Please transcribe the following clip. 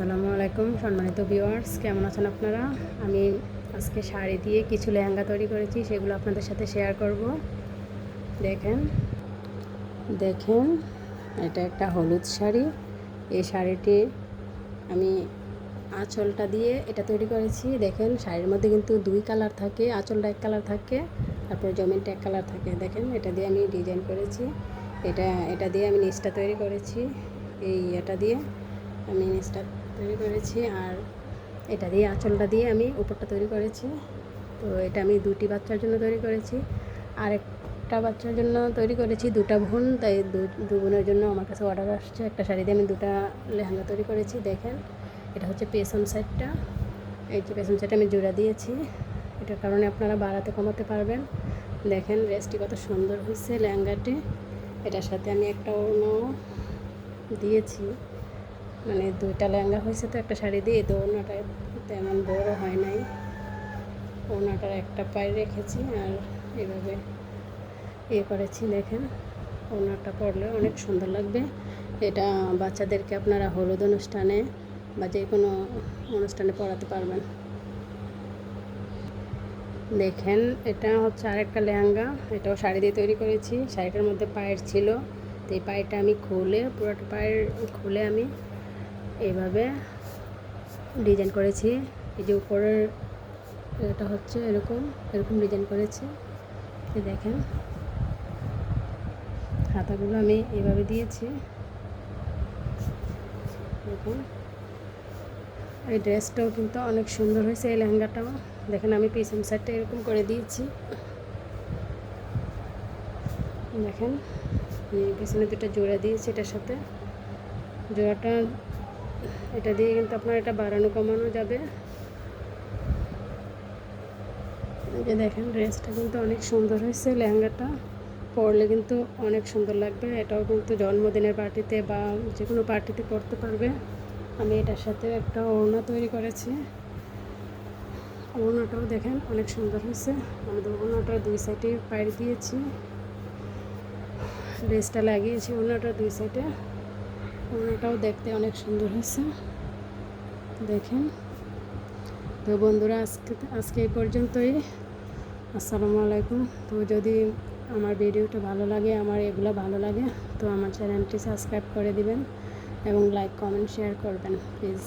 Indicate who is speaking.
Speaker 1: আসসালামু আলাইকুম সম্মানিত ভিউয়ার্স, কেমন আছেন আপনারা? আমি আজকে শাড়ি দিয়ে কিছু লেহেঙ্গা তৈরি করেছি, সেগুলো আপনাদের সাথে শেয়ার করব। দেখেন দেখেন, এটা একটা হলুদ শাড়ি। এই শাড়িটি আমি আঁচলটা দিয়ে এটা তৈরি করেছি। দেখেন, শাড়ির মধ্যে কিন্তু দুই কালার থাকে, আঁচলটা এক কালার থাকে, তারপরে জমিনটা এক কালার থাকে। দেখেন, এটা দিয়ে আমি ডিজাইন করেছি। এটা এটা দিয়ে আমি নিচটা তৈরি করেছি। এই এটা দিয়ে আমি নিচটা তৈরি করেছি আর এটা দিয়ে আঁচলটা দিয়ে আমি উপরটা তৈরি করেছি। তো এটা আমি দুটি বাচ্চার জন্য তৈরি করেছি। আর একটা বাচ্চার জন্য তৈরি করেছি দুটা বোন, তাই দু- বোনের জন্য আমার কাছে অর্ডার আসছে। একটা শাড়ি দিয়ে আমি দুটা লেহেঙ্গা তৈরি করেছি, দেখেন। এটা হচ্ছে পেছন সাইডটা এই যে পেছন সাইডে আমি জোড়া দিয়েছি। এটার কারণে আপনারা বাড়াতে কমাতে পারবেন। দেখেন ড্রেসটি কত সুন্দর হয়েছে লেহেঙ্গাটি। এটার সাথে আমি একটা অন্য দিয়েছি। মানে দুইটা লেহেঙ্গা হয়েছে তো একটা শাড়ি দিয়ে, তো ওনাটা তেমন বড় হয় নাই। ওনাটার একটা পায়ে রেখেছি আর এভাবে ইয়ে করেছি দেখেন। ওনাটা পরলে অনেক সুন্দর লাগবে। এটা বাচ্চাদেরকে আপনারা হলুদ অনুষ্ঠানে বা যে কোনো অনুষ্ঠানে পরাতে পারবেন। দেখেন, এটা হচ্ছে আরেকটা লেহেঙ্গা। এটাও শাড়ি দিয়ে তৈরি করেছি। শাড়িটার মধ্যে পায়ের ছিল। তো এই পায়েটা আমি খুলে, পুরোটা পায়ের খুলে আমি এইভাবে ডিজাইন করেছি। এই যে উপরের এটা হচ্ছে এরকম এরকম ডিজাইন করেছি। দেখেন। হাতাগুলো আমি এভাবে দিয়েছি। দেখুন এই ড্রেসটাও কিন্তু অনেক সুন্দর হয়েছে, এই লেহেঙ্গাটাও। দেখেন আমি পিছন সাইডটা এরকম করে দিয়েছি। দেখেন পিছনে দুটো জোড়া দিয়েছি এটার সাথে। জোড়াটা এটা দিয়ে কিন্তু আপনার এটা বাড়ানো, কমানো যাবে। এই যে দেখেন ড্রেসটা কিন্তু অনেক সুন্দর হয়েছে, লেহেঙ্গাটা পরলে কিন্তু অনেক সুন্দর লাগবে। এটাও কিন্তু জন্মদিনের পার্টিতে বা যে কোনো পার্টিতে পরতে পারবে। আমি এটার সাথে একটা ওড়না তৈরি করেছি। ওড়নাটাও দেখেন অনেক সুন্দর হয়েছে। আমি ওড়নাটা দুই সাইডে পাড়ি দিয়েছি। ড্রেসটা লাগিয়েছি ওড়নাটা দুই সাইডে ওড়নাটাও দেখতে অনেক সুন্দর হয়েছে। দেখেন। তো বন্ধুরা, আজকে আজকে এই পর্যন্তই। আসসালামু আলাইকুম। তো যদি আমার ভিডিওটা ভালো লাগে, আমার এগুলো ভালো লাগে, তো আমার চ্যানেলটি সাবস্ক্রাইব করে দিবেন এবং লাইক, কমেন্ট, শেয়ার করবেন, প্লিজ।